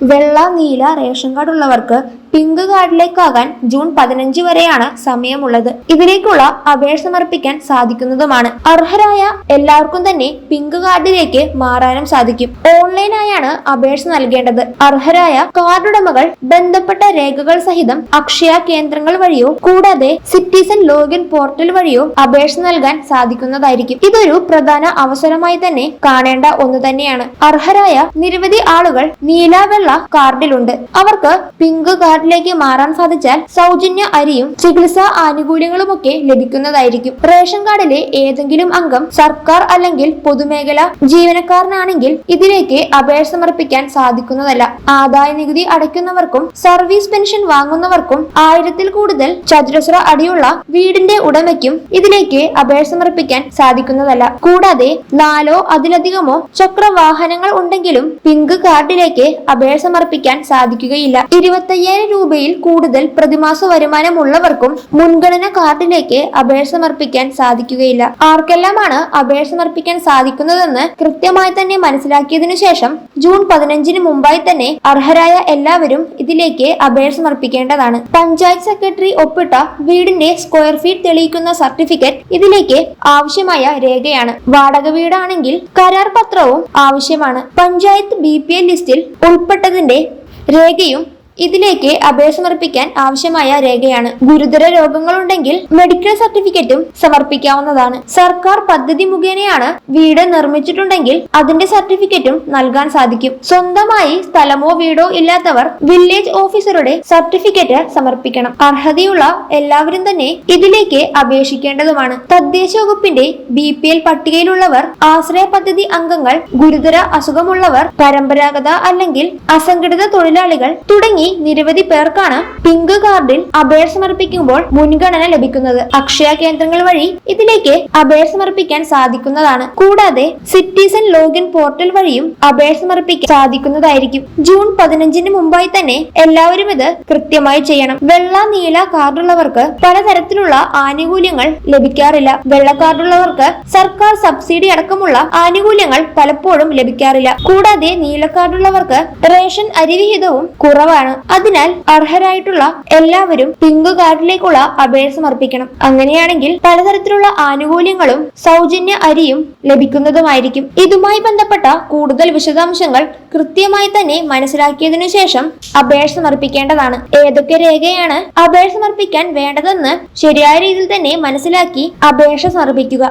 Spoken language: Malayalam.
വെള്ള നീല റേഷൻ കാർഡ് ഉള്ളവർക്ക് പിങ്ക് കാർഡിലേക്കാകാൻ ജൂൺ പതിനഞ്ച് വരെയാണ് സമയമുള്ളത്. ഇതിലേക്കുള്ള അപേക്ഷ സമർപ്പിക്കാൻ സാധിക്കുന്നതുമാണ്. അർഹരായ എല്ലാവർക്കും തന്നെ പിങ്ക് കാർഡിലേക്ക് മാറാനും സാധിക്കും. ഓൺലൈനായാണ് അപേക്ഷ നൽകേണ്ടത്. അർഹരായ കാർഡുടമകൾ ബന്ധപ്പെട്ട രേഖകൾ സഹിതം അക്ഷയ കേന്ദ്രങ്ങൾ വഴിയോ കൂടാതെ സിറ്റിസൺ ലോഗിൻ പോർട്ടൽ വഴിയോ അപേക്ഷ നൽകാൻ സാധിക്കുന്നതായിരിക്കും. ഇതൊരു പ്രധാന അവസരമായി തന്നെ കാണേണ്ട ഒന്ന് തന്നെയാണ്. അർഹരായ നിരവധി ആളുകൾ നീല വെള്ള കാർഡിലുണ്ട്. അവർക്ക് പിങ്ക് കാർഡിലേക്ക് മാറാൻ സാധിച്ചാൽ സൗജന്യ അരിയും ചികിത്സാ ആനുകൂല്യങ്ങളുമൊക്കെ ലഭിക്കുന്നതായിരിക്കും. റേഷൻ കാർഡിലെ ഏതെങ്കിലും അംഗം സർക്കാർ അല്ലെങ്കിൽ പൊതുമേഖല ജീവനക്കാരനാണെങ്കിൽ ഇതിലേക്ക് അപേക്ഷ സമർപ്പിക്കാൻ സാധിക്കുന്നതല്ല. ആദായ നികുതി അടയ്ക്കുന്നവർക്കും സർവീസ് പെൻഷൻ വാങ്ങുന്നവർക്കും ആയിരത്തിൽ കൂടുതൽ ചതുരശ്ര അടിയുള്ള വീടിന്റെ ഉടമയ്ക്കും ഇതിലേക്ക് അപേക്ഷ സമർപ്പിക്കാൻ സാധിക്കുന്നതല്ല. കൂടാതെ നാലോ അതിലധികമോ ചക്രവാഹനങ്ങൾ ഉണ്ടെങ്കിലും പിങ്ക് കാർഡിലേക്ക് അപേക്ഷ സമർപ്പിക്കാൻ സാധിക്കുകയില്ല. ഇരുപത്തയ്യായിരം രൂപയിൽ കൂടുതൽ പ്രതിമാസ വരുമാനമുള്ളവർക്കും മുൻഗണന കാർഡിലേക്ക് അപേക്ഷ സമർപ്പിക്കാൻ സാധിക്കുകയില്ല. ആർക്കെല്ലാമാണ് അപേക്ഷ സമർപ്പിക്കാൻ സാധിക്കുന്നതെന്ന് കൃത്യമായി തന്നെ മനസ്സിലാക്കിയതിനു ശേഷം ജൂൺ പതിനഞ്ചിന് മുമ്പായി തന്നെ അർഹരായ എല്ലാവരും ഇതിലേക്ക് അപേക്ഷ സമർപ്പിക്കേണ്ടതാണ്. പഞ്ചായത്ത് സെക്രട്ടറി ഒപ്പിട്ട വീടിന്റെ സ്ക്വയർ ഫീറ്റ് തെളിയിക്കുന്ന സർട്ടിഫിക്കറ്റ് ഇതിലേക്ക് ആവശ്യമായ രേഖയാണ്. വാടക വീടാണെങ്കിൽ കരാർ പത്രവും ആവശ്യമാണ്. പഞ്ചായത്ത് ബി ലിസ്റ്റിൽ ഉൾപ്പെട്ടതിന്റെ രേഖയും ഇതിലേക്ക് അപേക്ഷ സമർപ്പിക്കാൻ ആവശ്യമായ രേഖയാണ്. ഗുരുതര രോഗങ്ങളുണ്ടെങ്കിൽ മെഡിക്കൽ സർട്ടിഫിക്കറ്റും സമർപ്പിക്കാവുന്നതാണ്. സർക്കാർ പദ്ധതി മുഖേനയാണ് വീട് നിർമ്മിച്ചിട്ടുണ്ടെങ്കിൽ അതിന്റെ സർട്ടിഫിക്കറ്റും നൽകാൻ സാധിക്കും. സ്വന്തമായി സ്ഥലമോ വീടോ ഇല്ലാത്തവർ വില്ലേജ് ഓഫീസറുടെ സർട്ടിഫിക്കറ്റ് സമർപ്പിക്കണം. അർഹതയുള്ള എല്ലാവരും തന്നെ ഇതിലേക്ക് അപേക്ഷിക്കേണ്ടതുമാണ്. തദ്ദേശ വകുപ്പിന്റെ ബി പി എൽ പട്ടികയിലുള്ളവർ ആശ്രയ പദ്ധതി അംഗങ്ങൾ ഗുരുതര അസുഖമുള്ളവർ പരമ്പരാഗത അല്ലെങ്കിൽ അസംഘടിത തൊഴിലാളികൾ തുടങ്ങി നിരവധി പേർക്കാണ് പിങ്ക് കാർഡിൽ അപേക്ഷ സമർപ്പിക്കുമ്പോൾ മുൻഗണന ലഭിക്കുന്നത്. അക്ഷയ കേന്ദ്രങ്ങൾ വഴി ഇതിലേക്ക് അപേക്ഷ സമർപ്പിക്കാൻ സാധിക്കുന്നതാണ്. കൂടാതെ സിറ്റിസൺ ലോഗിൻ പോർട്ടൽ വഴിയും അപേക്ഷ സമർപ്പിക്കാൻ സാധിക്കുന്നതായിരിക്കും. ജൂൺ പതിനഞ്ചിന് മുമ്പായി തന്നെ എല്ലാവരും ഇത് കൃത്യമായി ചെയ്യണം. വെള്ള നീല കാർഡുള്ളവർക്ക് പലതരത്തിലുള്ള ആനുകൂല്യങ്ങൾ ലഭിക്കാറില്ല. വെള്ള കാർഡുള്ളവർക്ക് സർക്കാർ സബ്സിഡി അടക്കമുള്ള ആനുകൂല്യങ്ങൾ പലപ്പോഴും ലഭിക്കാറില്ല. കൂടാതെ നീല കാർഡുള്ളവർക്ക് റേഷൻ അരിവിഹിതവും കുറവാണ്. അതിനാൽ അർഹരായിട്ടുള്ള എല്ലാവരും പിങ്ക് കാർഡിലേക്കുള്ള അപേക്ഷ സമർപ്പിക്കണം. അങ്ങനെയാണെങ്കിൽ പലതരത്തിലുള്ള ആനുകൂല്യങ്ങളും സൗജന്യ അരിയും ലഭിക്കുന്നതുമായിരിക്കും. ഇതുമായി ബന്ധപ്പെട്ട കൂടുതൽ വിശദാംശങ്ങൾ കൃത്യമായി തന്നെ മനസ്സിലാക്കിയതിനു ശേഷം അപേക്ഷ സമർപ്പിക്കേണ്ടതാണ്. ഏതൊക്കെ രേഖയാണ് അപേക്ഷ സമർപ്പിക്കാൻ വേണ്ടതെന്ന് ശരിയായ രീതിയിൽ തന്നെ മനസ്സിലാക്കി അപേക്ഷ സമർപ്പിക്കുക.